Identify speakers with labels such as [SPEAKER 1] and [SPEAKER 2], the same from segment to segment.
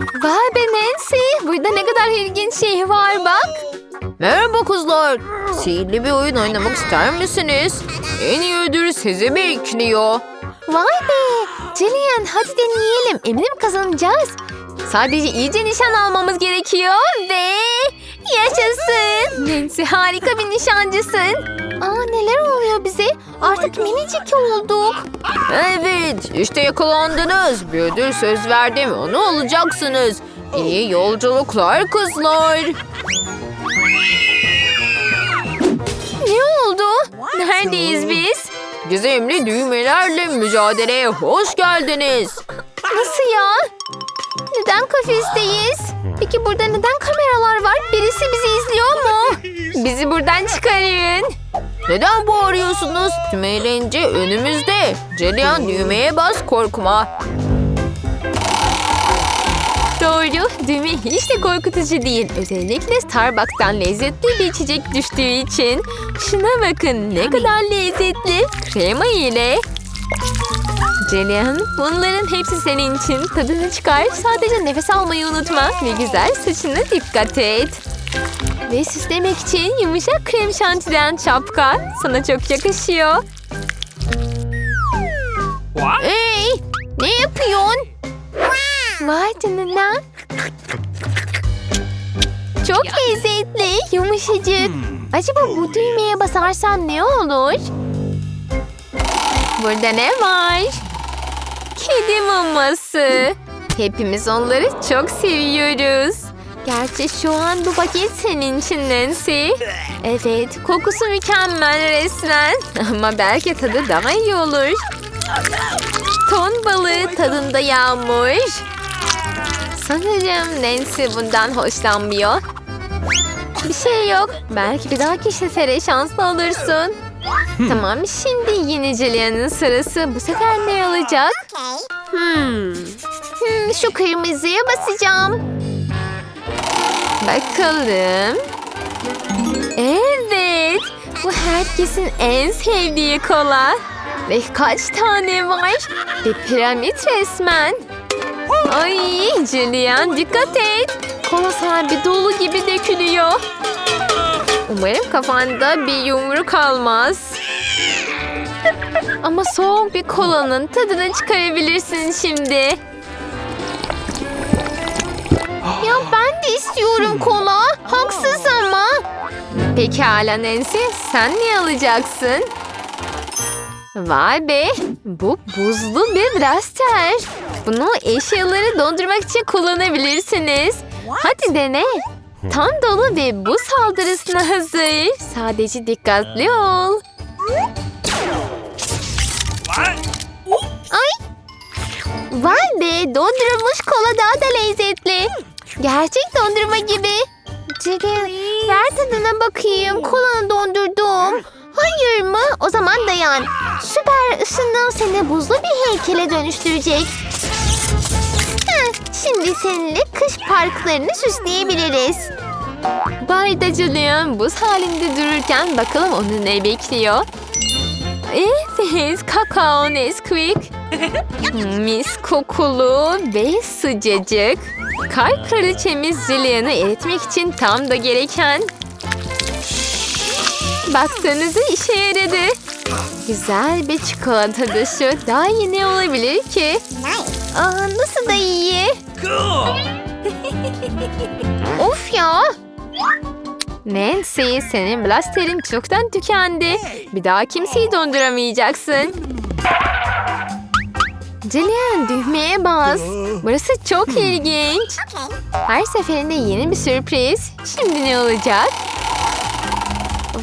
[SPEAKER 1] Vay be Nancy. Burada ne kadar ilginç şey var bak.
[SPEAKER 2] Merhaba kızlar. Sihirli bir oyun oynamak ister misiniz? En iyi ödül sizi bekliyor.
[SPEAKER 1] Vay be. Jillian hadi deneyelim. Eminim kazanacağız. Sadece iyice nişan almamız gerekiyor ve yaşasın. Nancy harika bir nişancısın. Aa neler oluyor bize? Artık minicik olduk.
[SPEAKER 2] Evet, işte yakalandınız. Ödül söz verdim, onu alacaksınız. İyi yolculuklar kızlar.
[SPEAKER 1] Ne oldu? Neredeyiz biz?
[SPEAKER 2] Gizemli düğmelerle mücadeleye hoş geldiniz.
[SPEAKER 1] Nasıl ya? Neden kafesteyiz? Peki burada neden kameralar var? Birisi bizi izliyor mu? Bizi buradan çıkarın.
[SPEAKER 2] Neden bağırıyorsunuz? Tüm eğlence önümüzde. Celian düğmeye bas korkma.
[SPEAKER 1] Doğru, düğme hiç de korkutucu değil. Özellikle Starbucks'tan lezzetli bir içecek düştüğü için. Şuna bakın ne kadar lezzetli. Krema ile. Celian, bunların hepsi senin için. Tadını çıkar. Sadece nefes almayı unutma. Ve güzel saçına dikkat et. Ve süslemek için yumuşak krem şantiden şapka. Sana çok yakışıyor. Hey, ne yapıyorsun? Vay canına. Çok lezzetli, yumuşacık. Acaba bu düğmeye basarsam ne olur? Burada ne var? Kedi maması. Hepimiz onları çok seviyoruz. Gerçi şu an bu paket senin için Nancy. Evet, kokusu mükemmel resmen. Ama belki tadı daha iyi olur. Ton balığı tadında yağmur. Sanırım Nancy bundan hoşlanmıyor. Bir şey yok. Belki bir dahaki sefere şanslı olursun. Tamam şimdi yine Julia'nın sırası. Bu sefer ne olacak? Hmm. Hmm, şu kırmızıya basacağım. Bakalım. Evet. Bu herkesin en sevdiği kola. Ve kaç tane var? Bir piramit resmen. Ay Julian dikkat et. Kola sahibi dolu gibi dökülüyor. Umarım kafanda bir yumruk almaz. Ama soğuk bir kolanın tadını çıkarabilirsin şimdi. Ya ben de istiyorum kola. Haksız ama. Pekala Nancy sen ne alacaksın? Vay be bu buzlu bir blaster. Bunu eşyaları dondurmak için kullanabilirsiniz. Hadi dene. Tam dolu ve buz saldırısına hazır. Sadece dikkatli ol. Ay. Vay be dondurulmuş kola daha da lezzetli. Gerçek dondurma gibi. Ceren ver tadına bakayım. Kolanı dondurdum. Hayır mı? O zaman dayan. Süper ısınım seni buzlu bir heykele dönüştürecek. Şimdi seninle kış parklarını süsleyebiliriz. Barda Julian buz halinde dururken bakalım onu ne bekliyor. Evet, kakao Nesquik. Mis kokulu ve sıcacık. Kar kraliçemiz Julian'ı eritmek için tam da gereken. Baksanıza işe yaradı. Güzel bir çikolata dışı. Daha iyi ne olabilir ki? Aa, nasıl da iyi. of ya. Nancy senin blasterin çoktan tükendi. Bir daha kimseyi donduramayacaksın. Jillian düğmeye bas. Burası çok ilginç. Her seferinde yeni bir sürpriz. Şimdi ne olacak?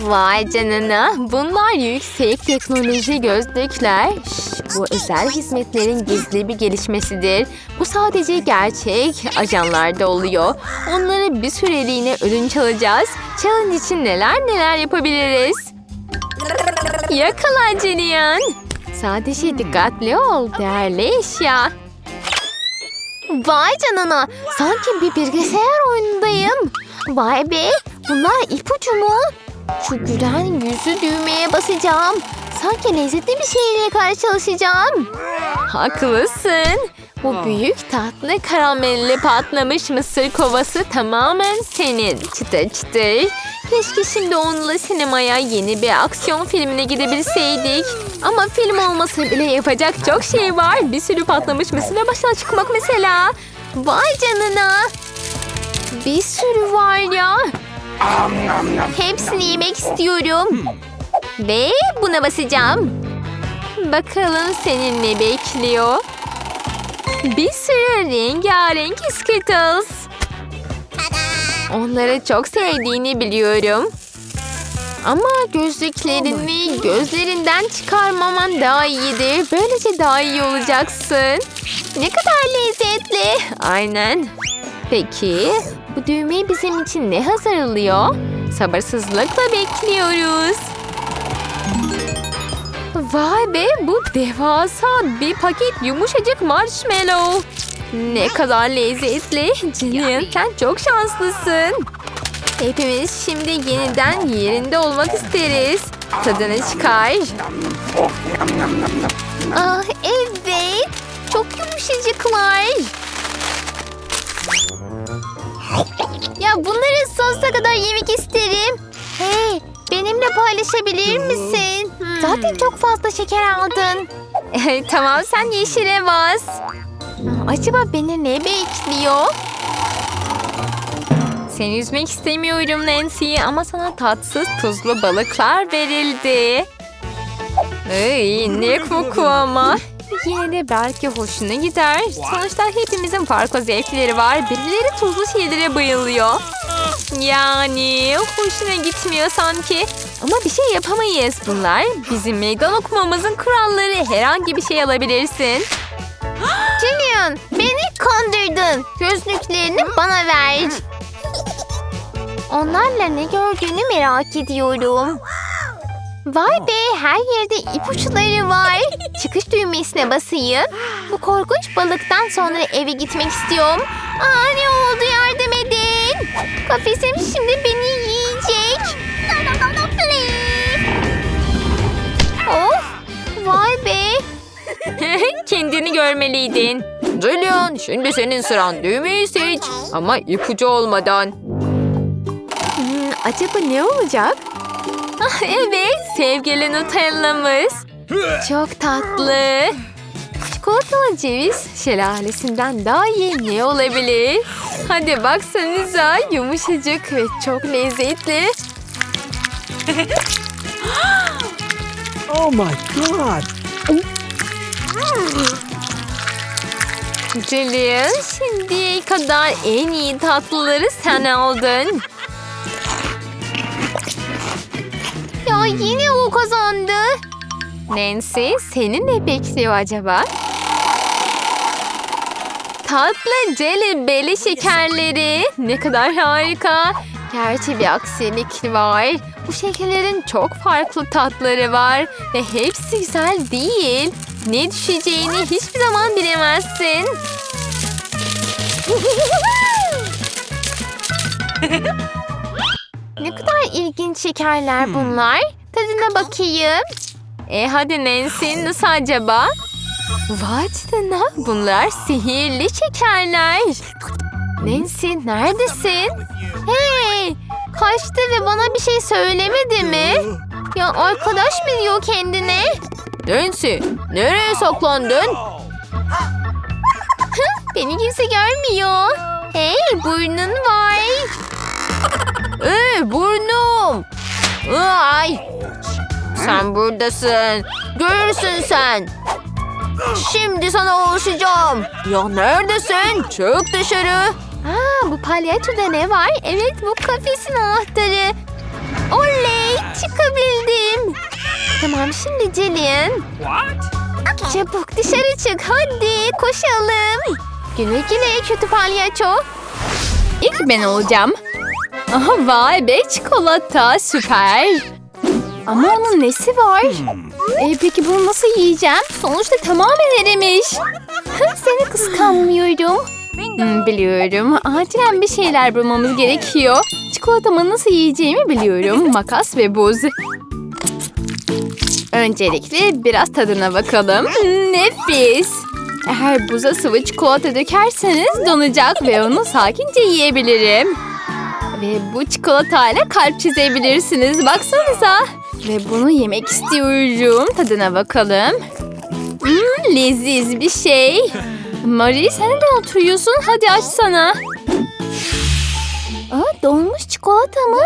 [SPEAKER 1] Vay canına. Bunlar yüksek teknoloji gözlükler. Şş, bu özel hizmetlerin gizli bir gelişmesidir. Bu sadece gerçek ajanlarda oluyor. Onları bir süreliğine ödünç alacağız. Challenge için neler neler yapabiliriz. Yakala Jillian. Sadece dikkatli ol. Değerli eşya. Vay canına. Sanki bir bilgisayar oyunundayım. Vay be. Bunlar ipucu mu? Şu gülen yüzü düğmeye basacağım. Sanki lezzetli bir şeyle karşılaşacağım. Haklısın. Bu büyük tatlı karamelli patlamış mısır kovası tamamen senin. Çıtır çıtır. Keşke şimdi onunla sinemaya yeni bir aksiyon filmine gidebilseydik. Ama film olmasa bile yapacak çok şey var. Bir sürü patlamış mısırla başına çıkmak mesela. Vay canına. Bir sürü var ya. Hepsini yemek istiyorum. Ve buna basacağım. Bakalım senin ne bekliyor? Bir sürü rengarenk Skittles. Onları çok sevdiğini biliyorum. Ama gözlüklerini gözlerinden çıkarmaman daha iyidir. Böylece daha iyi olacaksın. Ne kadar lezzetli. Aynen. Peki bu düğmeyi bizim için ne hazırlıyor? Sabırsızlıkla bekliyoruz. Vay be bu devasa bir paket yumuşacık marshmallow. Ne kadar lezzetli. Jillian sen çok şanslısın. Hepimiz şimdi yeniden yerinde olmak isteriz. Tadını çıkar. Ah evet. Çok yumuşacıklar. Bunları sonsuza kadar yemek isterim. Hey, benimle paylaşabilir misin? Zaten çok fazla şeker aldın. tamam, sen yeşile bas. Acaba beni ne bekliyor? Seni üzmek istemiyorum Nancy ama sana tatsız tuzlu balıklar verildi. Ay, ne koku ama. Yine belki hoşuna gider. Sonuçta hepimizin farklı zevkleri var. Birileri tuzlu şeylere bayılıyor. Yani hoşuna gitmiyor sanki. Ama bir şey yapamayız. Bunlar bizim meydan okumamızın kuralları. Herhangi bir şey alabilirsin. Julian beni kandırdın. Gözlüklerini bana ver. Onlarla ne gördüğünü merak ediyorum. Vay be her yerde ipuçları var. Çıkış düğmesine basayım. Bu korkunç balıktan sonra eve gitmek istiyorum. Aa ne oldu yardım edin. Kafesim şimdi beni yiyecek. Of vay be. Kendini görmeliydin.
[SPEAKER 2] Julian şimdi senin sıran düğmeyi seç. Ama ipucu olmadan.
[SPEAKER 1] Hmm, acaba ne olacak? Ah, evet, sevgili Nutella'mız. Çok tatlı. Çikolatalı ceviz şelalesinden daha iyi ne olabilir? Hadi baksanıza yumuşacık ve çok lezzetli.
[SPEAKER 3] Oh my god!
[SPEAKER 1] Julian, şimdiye kadar en iyi tatlıları sen aldın. Ya yine o kazandı. Nancy, seni ne bekliyor acaba? Tatlı celibeli şekerleri. Ne kadar harika. Gerçi bir aksilik var. Bu şekerlerin çok farklı tatları var. Ve hepsi güzel değil. Ne düşeceğini hiçbir zaman bilemezsin. ne kadar ilginç şekerler bunlar. Tadına bakayım. E hadi Nancy nasıl acaba? Vay canına bunlar sihirli şekerler. Nancy neredesin? Hey kaçtı ve bana bir şey söylemedi mi? Ya arkadaş mı diyor kendine?
[SPEAKER 2] Nancy nereye saklandın?
[SPEAKER 1] Beni kimse görmüyor. Hey burnun var.
[SPEAKER 2] Ee, burnum. Ay. Sen buradasın. Görürsün sen. Şimdi sana ulaşacağım. Ya neredesin? Çık dışarı.
[SPEAKER 1] Aa, bu palyaçoda ne var? Evet bu kafesin anahtarı. Oley çıkabildim. Tamam şimdi Jillian. Çabuk dışarı çık hadi koşalım. Güle güle kötü palyaço. İlk ben olacağım. Aha vay be çikolata süper. Ama onun nesi var? E, peki bunu nasıl yiyeceğim? Sonuçta tamamen erimiş. Seni kıskanmıyorum. Hmm, biliyorum. Acilen bir şeyler bulmamız gerekiyor. Çikolatamı nasıl yiyeceğimi biliyorum. Makas ve buz. Öncelikle biraz tadına bakalım. Nefis.
[SPEAKER 4] Eğer buza sıvı çikolata dökerseniz donacak ve onu sakince yiyebilirim. Ve bu çikolatayla kalp çizebilirsiniz. Baksanıza. Ve bunu yemek istiyorum. Tadına bakalım. Hmm, leziz bir şey. Marie sen de oturuyorsun. Hadi açsana. Aa, donmuş çikolata mı?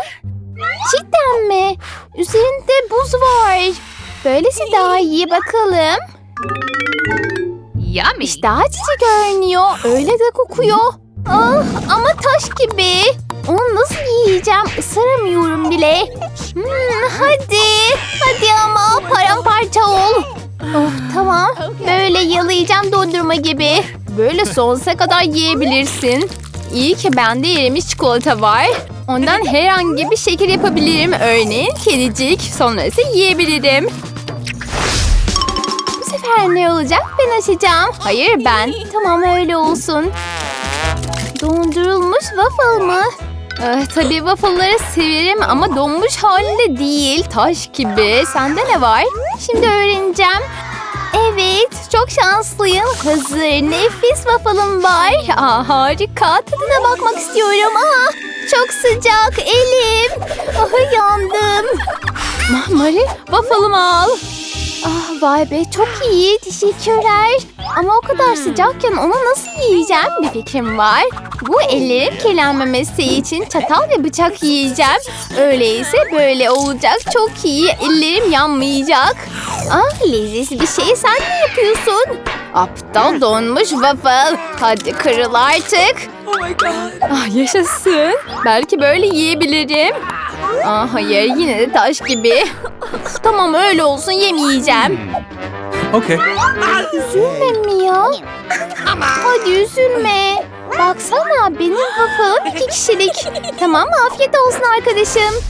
[SPEAKER 4] Cidden mi? Üzerinde buz var. Böylesi daha iyi bakalım.
[SPEAKER 2] Yummy.
[SPEAKER 4] İşte açıcı görünüyor. Öyle de kokuyor. Ah, ama taş gibi. Onu nasıl yiyeceğim? Isıramıyorum bile. Hmm, hadi. Hadi ama paramparça ol. Oh, tamam. Böyle yalayacağım dondurma gibi. Böyle sonsuza kadar yiyebilirsin. İyi ki bende erimiş çikolata var. Ondan herhangi bir şekil yapabilirim. Örneğin kedicik. Sonra ise yiyebilirim. Bu sefer ne olacak? Ben açacağım. Hayır ben. Tamam öyle olsun. Dondurulmuş waffle mı? Ee, tabii waffle'ları severim ama donmuş halinde değil. Taş gibi. Sende ne var? Şimdi öğreneceğim. Evet, çok şanslıyım. Hazır, nefis waffle'ım var. Aa, harika. Tadına bakmak istiyorum. Aa, çok sıcak, elim. Ah, yandım. Ma- Mari, waffle'ımı al. Ah vay be çok iyi teşekkürler. Ama o kadar sıcakken onu nasıl yiyeceğim bir fikrim var. Bu ellerim kirlenmemesi için çatal ve bıçak yiyeceğim. Öyleyse böyle olacak çok iyi ellerim yanmayacak. Ah leziz bir şey sen ne yapıyorsun? Aptal donmuş waffle. Hadi kırıl artık.
[SPEAKER 3] Oh my god.
[SPEAKER 4] Ah yaşasın. Belki böyle yiyebilirim. Ah hayır yine de taş gibi. tamam öyle olsun yemeyeceğim.
[SPEAKER 3] Okay.
[SPEAKER 4] Üzülme mi ya? Hadi üzülme. Baksana benim waffle'ım iki kişilik. Tamam afiyet olsun arkadaşım.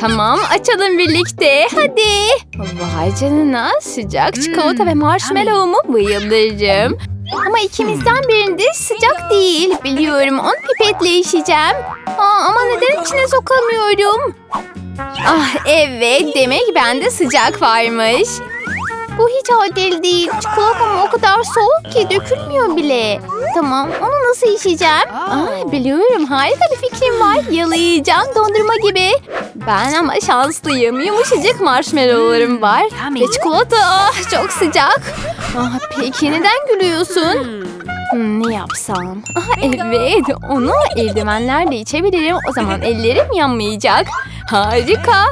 [SPEAKER 4] Tamam açalım birlikte hadi. Vay canına sıcak çikolata ve marshmallow'umu bayılırım. Ama ikimizden birinde sıcak değil. Biliyorum onu pipetle içeceğim. Aa, ama neden içine sokamıyorum? Ah evet demek bende sıcak varmış. Bu hiç adil değil. Çikolatam o kadar soğuk ki dökülmüyor bile. Tamam onu nasıl içeceğim? Aa, biliyorum harika bir fikrim var. Yalayacağım dondurma gibi. Ben ama şanslıyım. Yumuşacık marshmallowlarım var. Ve çikolata ah, çok sıcak. Ah, peki neden gülüyorsun? Hmm, ne yapsam? Aha, evet onu eldivenlerle içebilirim. O zaman ellerim yanmayacak. Harika.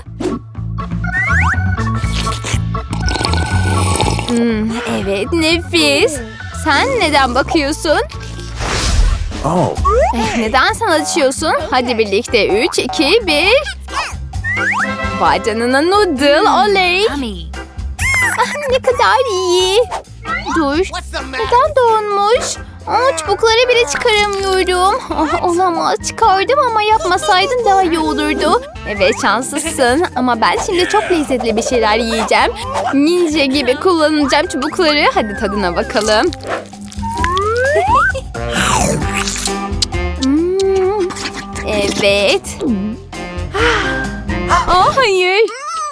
[SPEAKER 4] Hmm, evet nefis. Sen neden bakıyorsun?
[SPEAKER 3] Oh.
[SPEAKER 4] Eh, neden sen açıyorsun? Hadi birlikte 3, 2, 1. Vay canına noodle oley.
[SPEAKER 2] Yummy.
[SPEAKER 4] Ah, ne kadar iyi. Dur. Neden donmuş? Aa, çubukları bile çıkaramıyorum. Ah, olamaz. Çıkardım ama yapmasaydın daha iyi olurdu. Evet şanslısın ama ben şimdi çok lezzetli bir şeyler yiyeceğim. Ninja gibi kullanacağım çubukları. Hadi tadına bakalım. Hmm, evet. Aa, hayır.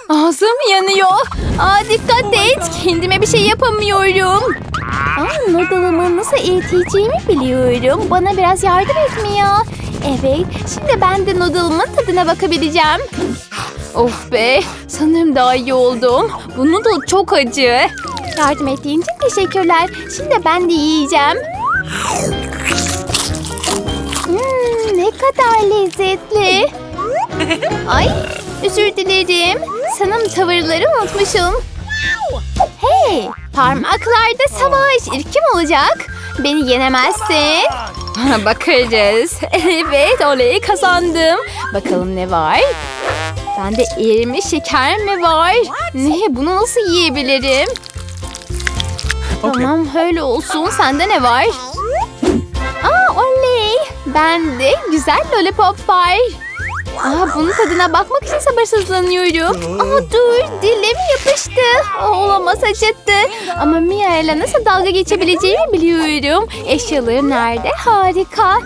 [SPEAKER 4] Ağzım yanıyor. Aa, dikkat et. Kendime bir şey yapamıyorum. Aa, noodle'ımı nasıl eriteceğimi biliyorum. Bana biraz yardım et mi ya? Evet. Şimdi ben de noodle'ımın tadına bakabileceğim. Of be. Sanırım daha iyi oldum. Bu noodle çok acı. Yardım ettiğin için teşekkürler. Şimdi ben de yiyeceğim. Hmm, ne kadar lezzetli. Ay, özür dilerim. Sanırım tavırları unutmuşum. Hey, parmaklarda savaş. İlk kim olacak? Beni yenemezsin. Bakarız. Evet, oley kazandım. Bakalım ne var? Bende erimiş şeker mi var? Ne? Bunu nasıl yiyebilirim? Tamam, öyle olsun. Sende ne var? Aa, oley. Bende güzel lollipop var. Aa, bunun tadına bakmak için sabırsızlanıyorum. Aa, dur dilim yapıştı. Aa, olamaz acıttı. Ama Mia ile nasıl dalga geçebileceğimi biliyorum. Eşyaları nerede? Harika.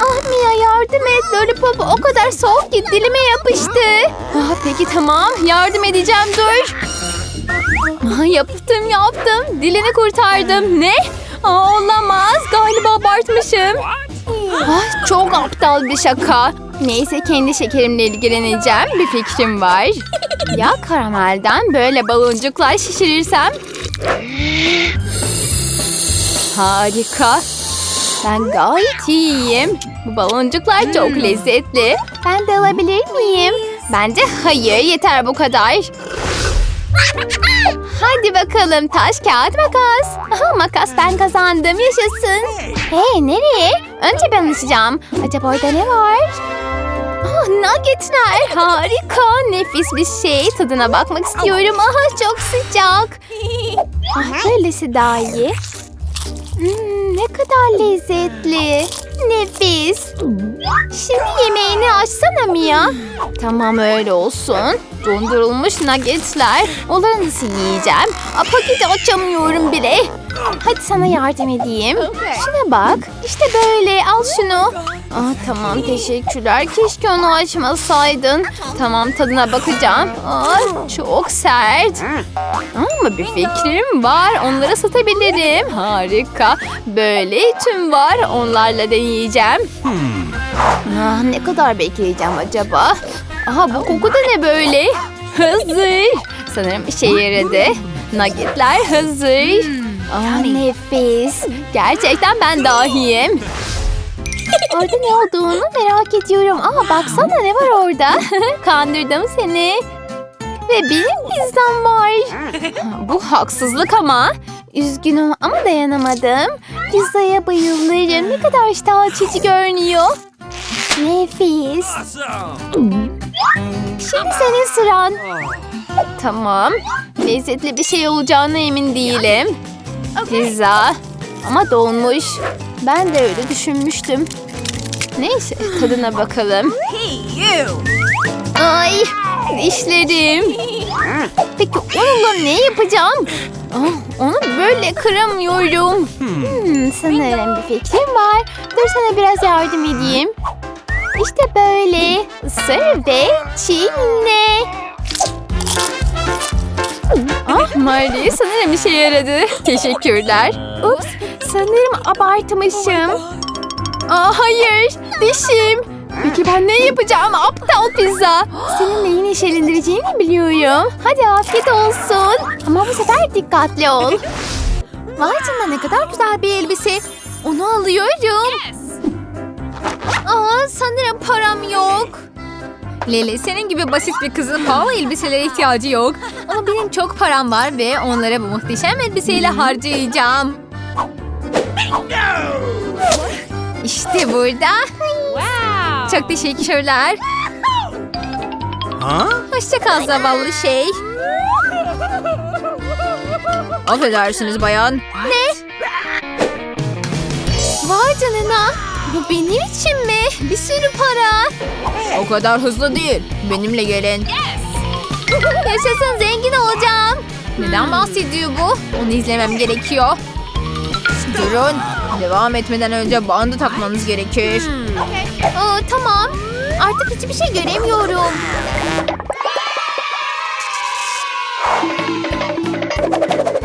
[SPEAKER 4] Ah Mia yardım et. Lollipop o kadar soğuk ki dilime yapıştı. Ah, peki tamam yardım edeceğim dur. Aha, yaptım yaptım. Dilini kurtardım. Ne? Aa, olamaz. Galiba abartmışım. Ah, çok aptal bir şaka. Neyse kendi şekerimle ilgileneceğim. Bir fikrim var. Ya karamelden böyle baloncuklar şişirirsem? Harika. Ben gayet iyiyim. Bu baloncuklar çok lezzetli. Ben de alabilir miyim? Bence hayır yeter bu kadar. Hadi bakalım taş kağıt makas. Aha makas ben kazandım yaşasın. Hey nereye? Önce ben alışacağım. Acaba orada ne var? Ah, nuggetler harika nefis bir şey. Tadına bakmak istiyorum. Aha çok sıcak. Ah, böylesi daha iyi. Hmm, ne kadar lezzetli. Nefis. Şimdi yemeğini açsana Mia. Tamam öyle olsun. Dondurulmuş nuggetler. Onları nasıl yiyeceğim? Paketi açamıyorum bile. Hadi sana yardım edeyim. Şuna bak. İşte böyle. Al şunu. Aa, tamam teşekkürler. Keşke onu açmasaydın. Tamam tadına bakacağım. Aa, çok sert. Ama bir fikrim var. Onları satabilirim. Harika. Böyle tüm var. Onlarla deneyeceğim. Ah, ne kadar bekleyeceğim acaba? Aha bu koku da ne böyle? Hazır. Sanırım işe yaradı. Nuggetler hazır. Ah nefis. Gerçekten ben dahiyim. Orada ne olduğunu merak ediyorum. Aa baksana ne var orada. Kandırdım seni. Ve benim pizzam var. Bu haksızlık ama. Üzgünüm ama dayanamadım. Pizzaya bayılırım. Ne kadar iştah açıcı görünüyor. Nefis. Şimdi senin sıran. Tamam. Lezzetli bir şey olacağına emin değilim. Pizza. Ama donmuş. Ben de öyle düşünmüştüm. Neyse tadına bakalım. Ay dişlerim. Peki onunla ne yapacağım? Ah, onu böyle kıramıyorum. Hmm, sanırım bir fikrim var. Dur sana biraz yardım edeyim. İşte böyle. Isır ve çiğne. Ah Marley sanırım işe yaradı. Teşekkürler. Ups sanırım abartmışım. Aa, hayır dişim. Peki ben ne yapacağım aptal pizza? Senin neyi neşelendireceğini biliyorum. Hadi afiyet olsun. Ama bu sefer dikkatli ol. Vay canına ne kadar güzel bir elbise. Onu alıyorum. Aa, sanırım param yok. Leli senin gibi basit bir kızın pahalı elbiselere ihtiyacı yok. Ama benim çok param var ve onları bu muhteşem elbiseyle harcayacağım. İşte burada. Çok teşekkürler.
[SPEAKER 5] Huh?
[SPEAKER 4] Hoşça kal zavallı şey.
[SPEAKER 1] Affedersiniz bayan.
[SPEAKER 4] Ne? Vay canına. Bu benim için mi? Bir sürü para.
[SPEAKER 1] O kadar hızlı değil. Benimle gelin.
[SPEAKER 4] Yaşasın zengin olacağım. Neden bahsediyor bu? Onu izlemem gerekiyor.
[SPEAKER 1] Durun. Devam etmeden önce bandı takmanız gerekir.
[SPEAKER 4] Aa, tamam. Artık hiçbir şey göremiyorum.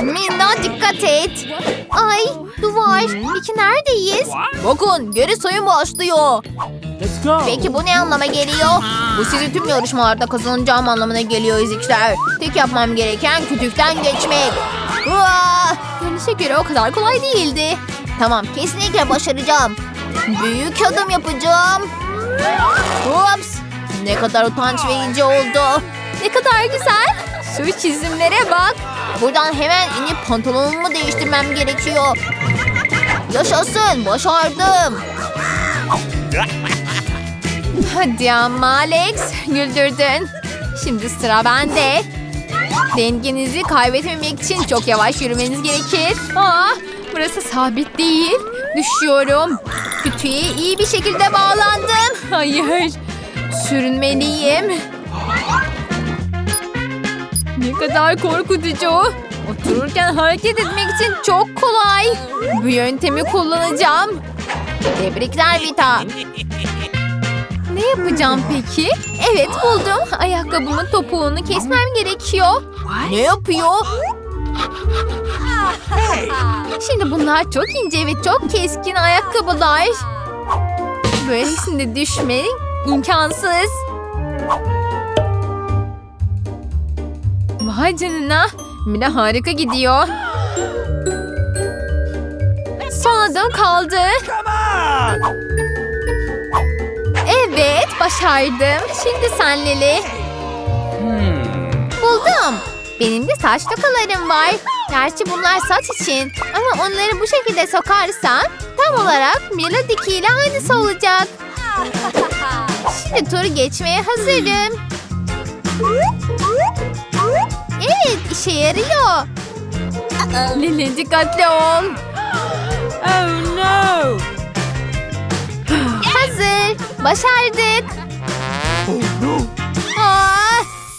[SPEAKER 4] Minna dikkat et. Ay duvar. Peki neredeyiz?
[SPEAKER 1] Bakın geri sayım başlıyor.
[SPEAKER 4] Peki bu ne anlama geliyor?
[SPEAKER 1] Bu sizi tüm yarışmalarda kazanacağım anlamına geliyor ezikler. Tek yapmam gereken kütükten geçmek.
[SPEAKER 4] Görünüşe göre o kadar kolay değildi.
[SPEAKER 1] Tamam kesinlikle başaracağım. Büyük adım yapacağım. Ups! Ne kadar utanç verici oldu.
[SPEAKER 4] Ne kadar güzel. Şu çizimlere bak.
[SPEAKER 1] Buradan hemen inip pantolonumu değiştirmem gerekiyor. Yaşasın başardım.
[SPEAKER 4] Hadi ama Alex. Güldürdün. Şimdi sıra bende. Dengenizi kaybetmemek için çok yavaş yürümeniz gerekir. Aa, burası sabit değil. Düşüyorum. Kütüğe iyi bir şekilde bağlandım. Hayır. Sürünmeliyim. Ne kadar korkutucu. Otururken hareket etmek için çok kolay. Bu yöntemi kullanacağım.
[SPEAKER 1] Tebrikler Vita.
[SPEAKER 4] Ne yapacağım peki? Evet buldum. Ayakkabımın topuğunu kesmem gerekiyor.
[SPEAKER 1] Ne yapıyor? Şimdi bunlar çok ince ve çok keskin ayakkabılar. Böylesinde düşmek imkansız. Vay canına. Mila harika gidiyor. Son adım kaldı. Evet başardım. Şimdi sen Lili. Buldum. Benim de saç tokalarım var. Gerçi bunlar saç için. Ama onları bu şekilde sokarsan tam olarak Mila Diki ile aynısı olacak. Şimdi turu geçmeye hazırım. İşe yarıyor. Lili dikkatli ol.
[SPEAKER 3] Oh no!
[SPEAKER 1] Hazır. Başardık.